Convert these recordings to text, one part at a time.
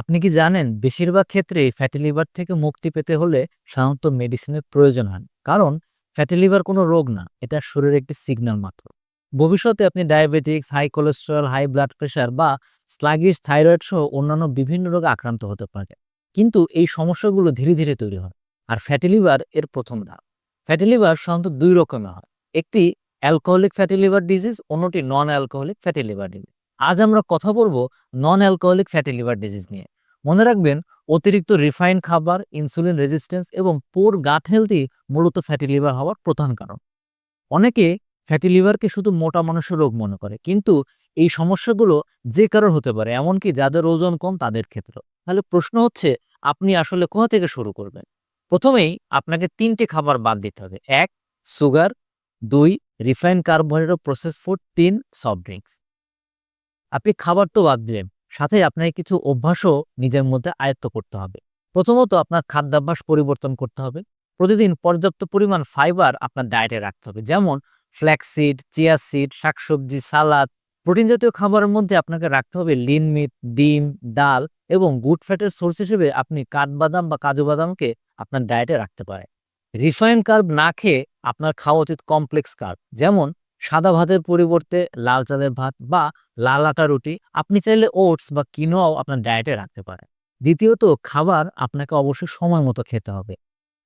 আপনি কি জানেন, বেশিরভাগ ক্ষেত্রেই ফ্যাটি লিভার থেকে মুক্তি পেতে হলে সাধারণত মেডিসিনের প্রয়োজন হয়। কারণ ফ্যাটি লিভার কোনো রোগ না, এটা শরীরের একটি সিগন্যাল মাত্র। ভবিষ্যতে আপনি diabetics high cholesterol high blood pressure বা স্লাগিশ থাইরয়েড সহ অন্যান্য বিভিন্ন রোগে আক্রান্ত হতে পারে। কিন্তু এই সমস্যাগুলো ধীরে ধীরে তৈরি হয়। আর ফ্যাটি লিভার এর প্রথম ধাপ। ফ্যাটি লিভার সাধারণত দুই রকমের হয়। একটি অ্যালকোহলিক ফ্যাটি লিভার ডিজিজ অন্যটি non alcoholic fatty liver disease আজ আমরা কথা বলব non alcoholic fatty liver disease নিয়ে। মনে রাখবেন, অতিরিক্ত রিফাইন্ড খাবার ইনসুলিন রেজিস্ট্যান্স এবং পোর গাট হেলথই মূলত ফ্যাটি লিভার হওয়ার প্রধান কারণ। অনেকে ফ্যাটি লিভারকে শুধু মোটা মানুষের রোগ মনে করে, কিন্তু এই সমস্যাগুলো যে কারোর হতে পারে, এমনকি যাদের ওজন কম তাদের ক্ষেত্রেও। তাহলে প্রশ্ন হচ্ছে, আপনি আসলে কোথা থেকে শুরু করবেন? প্রথমেই আপনাকে তিনটে খাবার বাদ দিতে হবে। এক, সুগার, দুই রিফাইন্ড কার্বোহাইড্রেট প্রসেস ফুড তিন সফট ড্রিঙ্কস আপনি খাবার তো বাদ দিলেন সাথে আপনাকে কিছু অভ্যাসও নিজের মধ্যে আয়ত্ত করতে হবে। প্রথমত আপনার খাদ্যাভ্যাস পরিবর্তন করতে হবে। প্রতিদিন পর্যাপ্ত পরিমাণ ফাইবার আপনার ডায়েটে রাখতে হবে। যেমন ফ্ল্যাক্সিড চিয়া সিড শাকসবজি, সালাদ প্রোটিন জাতীয় খাবারের মধ্যে আপনাকে রাখতে হবে লিন মিট ডিম, ডাল এবং গুড ফ্যাটের সোর্স হিসেবে আপনি কাঠবাদাম বা কাজু বাদামকে আপনার ডায়েটে রাখতে পারেন। রিফাইন কার্ব না খেয়ে আপনার খাওয়া উচিত কমপ্লেক্স কার্ব যেমন সাদা ভাতের পরিবর্তে লাল চালের ভাত বা লাল আটা রুটি, আপনি চাইলে ওটস বা কিনোয়াও আপনার ডায়েটে রাখতে পারেন। দ্বিতীয়ত, খাবার আপনাকে অবশ্যই সময় মতো খেতে হবে।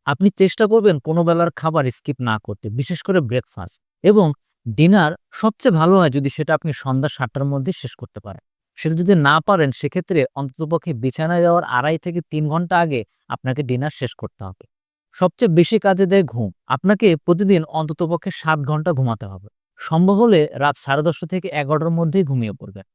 আপনি চেষ্টা করবেন কোনো বেলার খাবার স্কিপ না করতে, বিশেষ করে ব্রেকফাস্ট এবং ডিনার সবচেয়ে ভালো হয় যদি সেটা আপনি সন্ধ্যা সাতটার মধ্যে শেষ করতে পারেন। সেটা যদি না পারেন, সেক্ষেত্রে অন্ততপক্ষে বিছানায় যাওয়ার আড়াই থেকে তিন ঘণ্টা আগে আপনাকে ডিনার শেষ করতে হবে। সবচেয়ে বেশি কাজে দেয় ঘুম। আপনাকে প্রতিদিন অন্ততপক্ষে সাত ঘণ্টা ঘুমাতে হবে। সম্ভব হলে রাত সাড়ে দশটা থেকে এগারোটার মধ্যেই ঘুমিয়ে পড়বেন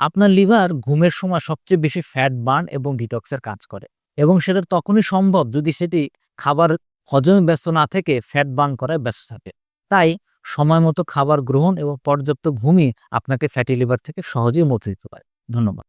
আপনার লিভার ঘুমের সময় সবচেয়ে বেশি ফ্যাট বার্ন এবং ডিটক্সের কাজ করে এবং সেটা তখনই সম্ভব যদি সেটি খাবার হজমে ব্যস্ত না থেকে ফ্যাট বার্ন করায় ব্যস্ত থাকে। তাই সময় মতো খাবার গ্রহণ এবং পর্যাপ্ত ঘুমই আপনাকে ফ্যাটি লিভার থেকে সহজেই মুক্তি দিতে পারে। ধন্যবাদ।